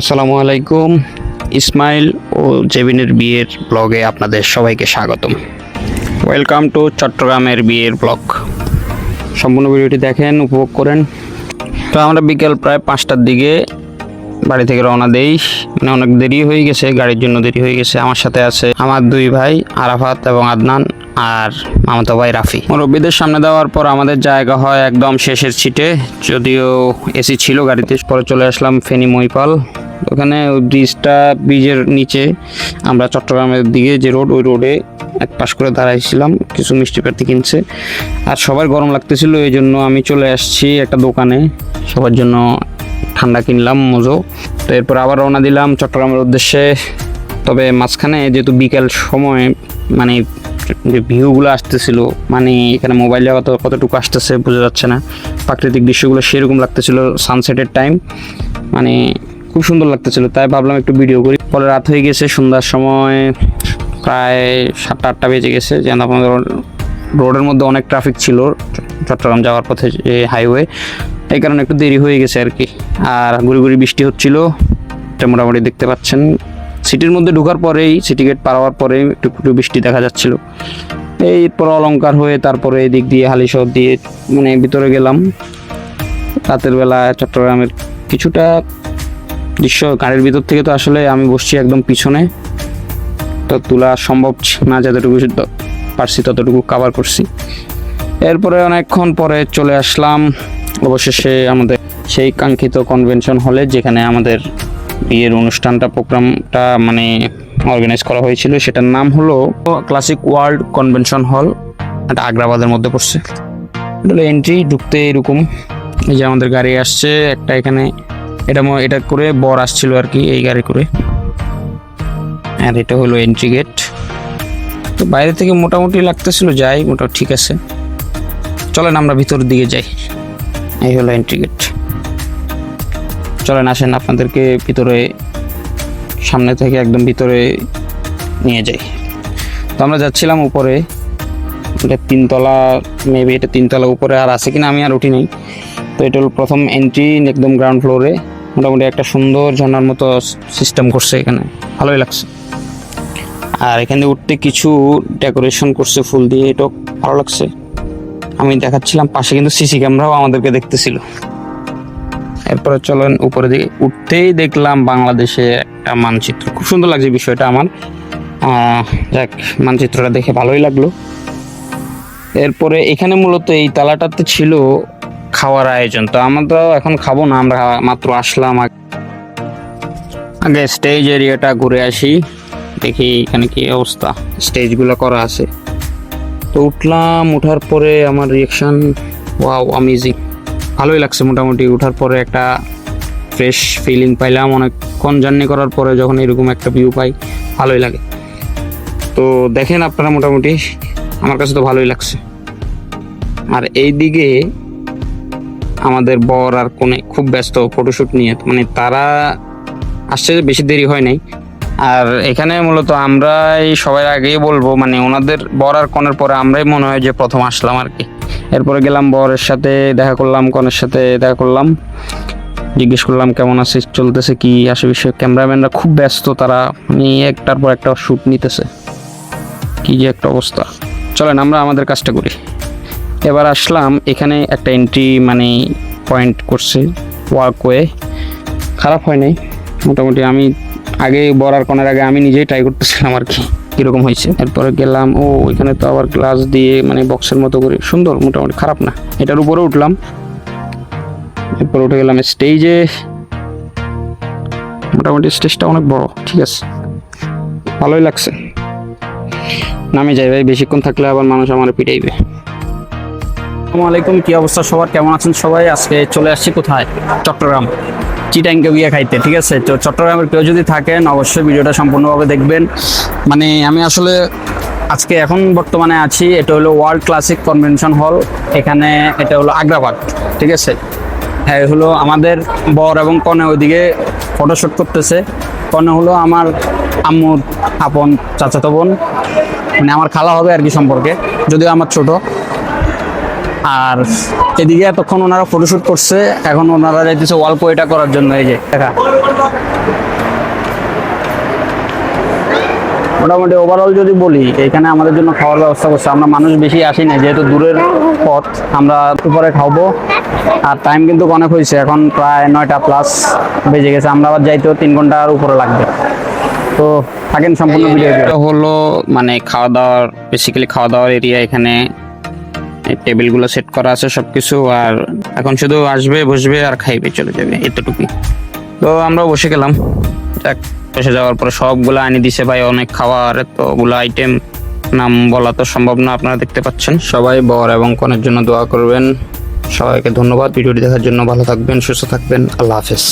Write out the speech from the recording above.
আসসালামু আলাইকুম। ইসমাইল ও জেবিনের বিয়ের ব্লগে আপনাদের সবাইকে স্বাগতম। ওয়েলকাম টু চট্টগ্রামের বিয়ের ব্লগ। সম্পূর্ণ ভিডিওটি দেখেন, উপভোগ করেন। তো আমরা বিকেল প্রায় পাঁচটার দিকে বাড়ি থেকে রওনা দেই। মানে অনেক দেরি হয়ে গেছে, গাড়ির জন্য দেরি হয়ে গেছে। আমার সাথে আছে আমার দুই ভাই, আরাফাত এবং আদনান আর মামাতো ভাই রাফি। মুরব্বীদের সামনে দেওয়ার পর আমাদের জায়গা হয় একদম শেষের ছিটে। যদিও এসি ছিল গাড়িতে, পরে চলে আসলাম ফেনী মহিপাল ওখানে ওই ব্রিজটা ব্রিজের নিচে আমরা চট্টগ্রামের দিকে যে রোড ওই রোডে এক পাশ করে দাঁড়াইছিলাম, কিছু মিষ্টি পাতি কিনছে। আর সবার গরম লাগতেছিল, এই জন্য আমি চলে আসছি একটা দোকানে। সবার জন্য ঠান্ডা কিনলাম, মোজো। তো এরপর আবার রওনা দিলাম চট্টগ্রামের উদ্দেশ্যে। তবে মাঝখানে যেহেতু বিকেল সময় মানে যে ভিউগুলো আসতেছিল মানে এখানে মোবাইলে কত কতটুকু আসতেছে বোঝা যাচ্ছে না। প্রাকৃতিক দৃশ্যগুলো সেরকম লাগতেছিল সানসেটের টাইম মানে খুব সুন্দর লাগতেছিল, তাই ভাবলাম একটু ভিডিও করি। পরে রাত হয়ে গেছে, সন্ধ্যার সময় প্রায় সাতটা, আটটা বেজে গেছে। যেন আপনাদের রোডের মধ্যে অনেক ট্রাফিক ছিল, চট্টগ্রাম যাওয়ার পথে যে হাইওয়ে এই কারণে একটু দেরি হয়ে গেছে আর কি। আর গুড়ি গুড়ি বৃষ্টি হচ্ছিল, এটা মোটামুটি দেখতে পাচ্ছেন। সিটির মধ্যে ঢোকার পরেই সিটি গেট পার হওয়ার পরেই একটু একটু বৃষ্টি দেখা যাচ্ছিল। এরপর অলঙ্কার হয়ে তারপরে এদিক দিয়ে হালিশহর দিয়ে মানে ভিতরে গেলাম। রাতের বেলা চট্টগ্রামের কিছুটা দৃশ্য গাড়ির ভিতর থেকে তো আসলে আমি বসছি একদম পিছনে। তো তোলা সম্ভব না যতটুকু পারছি ততটুকু কাভার করছি। এরপরে অনেকক্ষণ পরে চলে আসলাম। অবশেষে আমাদের সেই কাঙ্ক্ষিত কনভেনশন হলে যেখানে আমাদের বিয়ের অনুষ্ঠানটা প্রোগ্রামটা মানে অর্গানাইজ করা হয়েছিল। সেটার নাম হলো ক্লাসিক ওয়ার্ল্ড কনভেনশন হল এটা আগ্রাবাদের মধ্যে পড়ছে। এন্ট্রি ঢুকতে এরকম। এই যে আমাদের গাড়ি আসছে। একটা এখানে এটা এটা করে বর আসছিল আর কি, এই গাড়ি করে। আর এটা হলো এন্ট্রি গেট তো বাইরে থেকে মোটামুটি লাগতেছিল, যাই, মোটামুটি ঠিক আছে। চলেন আমরা ভিতরের দিকে যাই। এই হলো এন্ট্রি গেট চলেন, আসেন আপনাদেরকে ভিতরে, সামনে থেকে একদম ভিতরে নিয়ে যাই। তো আমরা যাচ্ছিলাম উপরে। এটা তিনতলা মেবি এটা তিনতলা উপরে আর আছে কিনা আমি আর উঠি নাই। তো এটা হলো প্রথম এন্ট্রি একদম গ্রাউন্ড ফ্লোরে মোটামুটি একটা সুন্দর ঝর্ণার মতো সিস্টেম করছে এখানে। ভালোই লাগছে। আর এখানে উঠতে কিছু ডেকোরেশন করছে, ফুল দিয়ে, এটাও ভালো লাগছে। আমি দেখাচ্ছিলাম, পাশে কিন্তু সিসি ক্যামেরাও আমাদেরকে দেখতেছিল। এরপরে চলেন উপরে দিকে। উঠতেই দেখলাম বাংলাদেশে একটা মানচিত্র। খুব সুন্দর লাগছে বিষয়টা আমার। যাক, মানচিত্রটা দেখে ভালোই লাগল। এরপরে এখানে মূলত এই তালাটাতে ছিল খাওয়ার আয়োজন। তো আমরা তো এখন খাব না, আমরা মাত্র আসলাম আগ- স্টেজ এরিয়াটা ঘুরে আসি, দেখি এখানে কি অবস্থা। স্টেজগুলো করা আছে। তো উঠলাম, উঠার পরে আমার রিয়াকশন ওয়াও অ্যামেজিং ভালোই লাগছে মোটামুটি, উঠার পরে একটা ফ্রেশ ফিলিং পাইলাম। অনেকক্ষণ জার্নি করার পরে যখন এরকম একটা ভিউ পাই, ভালোই লাগে। তো দেখেন আপনারা মোটামুটি, আমার কাছে তো ভালোই লাগছে। আর এই দিকে আমাদের বর আর কোনে খুব ব্যস্ত ফটোশ্যুট নিয়ে। মানে তারা আসছে বেশি দেরি হয় নাই। আর এখানে মূলত আমরাই সবাই আগেই বলব মানে ওনাদের বর আর কনের পরে আমরাই মনে হয় যে প্রথম আসলাম আর কি। এরপরে গেলাম বরের সাথে দেখা করলাম, কনের সাথে দেখা করলাম। জিজ্ঞেস করলাম, কেমন আছিস? চলতেছে কি? আসে বিষয়ে ক্যামেরাম্যানরা খুব ব্যস্ত, তারা মানে একটার পর একটা শ্যুট নিতেছে। কি যে একটা অবস্থা। চলেন, আমরা আমাদের কাজটা করি। এবার আসলাম, এখানে একটা এন্ট্রি মানে পয়েন্ট করছে ওয়াকওয়ে খারাপ হয় নাই, মোটামুটি আমি আগে বরার কোনার আগে আমি নিজেই ট্রাই করতেছিলাম আর কি, কীরকম হয়েছে। এরপরে গেলাম, ও, এখানে তো আবার গ্লাস দিয়ে মানে বক্সের মতো করে, সুন্দর, মোটামুটি খারাপ না। এটার উপরে উঠলাম। এরপর উঠে গেলাম স্টেজে মোটামুটি স্টেজটা অনেক বড়, ঠিক আছে। ভালোই লাগছে। নামে যাই ভাই, বেশিক্ষণ থাকলে আবার মানুষ আমার পিটাইবে। আসসালামু আলাইকুম, কি অবস্থা সবার? কেমন আছেন সবাই? আজকে চলে আসছি কোথায়? চট্টগ্রাম। চিটাঙ্গে বিয়ে খাইতে, ঠিক আছে? তো চট্টগ্রামের কেউ যদি থাকেন, অবশ্যই ভিডিওটা সম্পূর্ণভাবে দেখবেন। মানে আমি আসলে আজকে এখন বর্তমানে আছি, এটা হলো ওয়ার্ল্ড ক্লাসিক কনভেনশন হল এখানে এটা হলো আগ্রাবাদ, ঠিক আছে? হ্যাঁ হলো আমাদের বর এবং কনে ওইদিকে ফটোশ্যুট করতেছে। কনে হলো আমার আম্মুর আপন চাচাতো বোন। মানে আমার খালা হবে আর কি সম্পর্কে, যদিও আমার ছোট। আর এদিকে এতক্ষণ ওনারা ফটোশ্যুট করছে এখন ওনারা যাইতেছে অল্প এটা করার জন্য এই যে দেখা। মোটামুটি ওভারঅল যদি বলি এখানে আমাদের জন্য খাওয়ার ব্যবস্থা করছে। আমরা মানুষ বেশি আসি না যেহেতু দূরের পথ আমরা উপরে খাব আর টাইম কিন্তু অনেক হয়েছে এখন প্রায় নয়টা প্লাস বেজে গেছে। আমরা আবার যাইতেও তিন ঘণ্টার উপরে লাগবে। তো থাকেন সম্পূর্ণ ভিডিও হলো মানে খাওয়া দাওয়ার বেসিক্যালি খাওয়া দাওয়ার এরিয়া এখানে। টেবিলগুলো সেট করা আছে সবকিছু, আর এখন শুধু আসবে, বসবে আর খাইবে, চলে যাবে, এতটুকুই। তো আমরাও বসে গেলাম। যাক, বসে যাওয়ার পরে সবগুলো আনি দিছে ভাই, অনেক খাবার এতগুলো আইটেম নাম বলা তো সম্ভব না, আপনারা দেখতে পাচ্ছেন। সবাই বর এবং কনের জন্য দোয়া করবেন। সবাইকে ধন্যবাদ, ভিডিওটি দেখার জন্য ভালো থাকবেন, সুস্থ থাকবেন, আল্লাহ হাফেজ।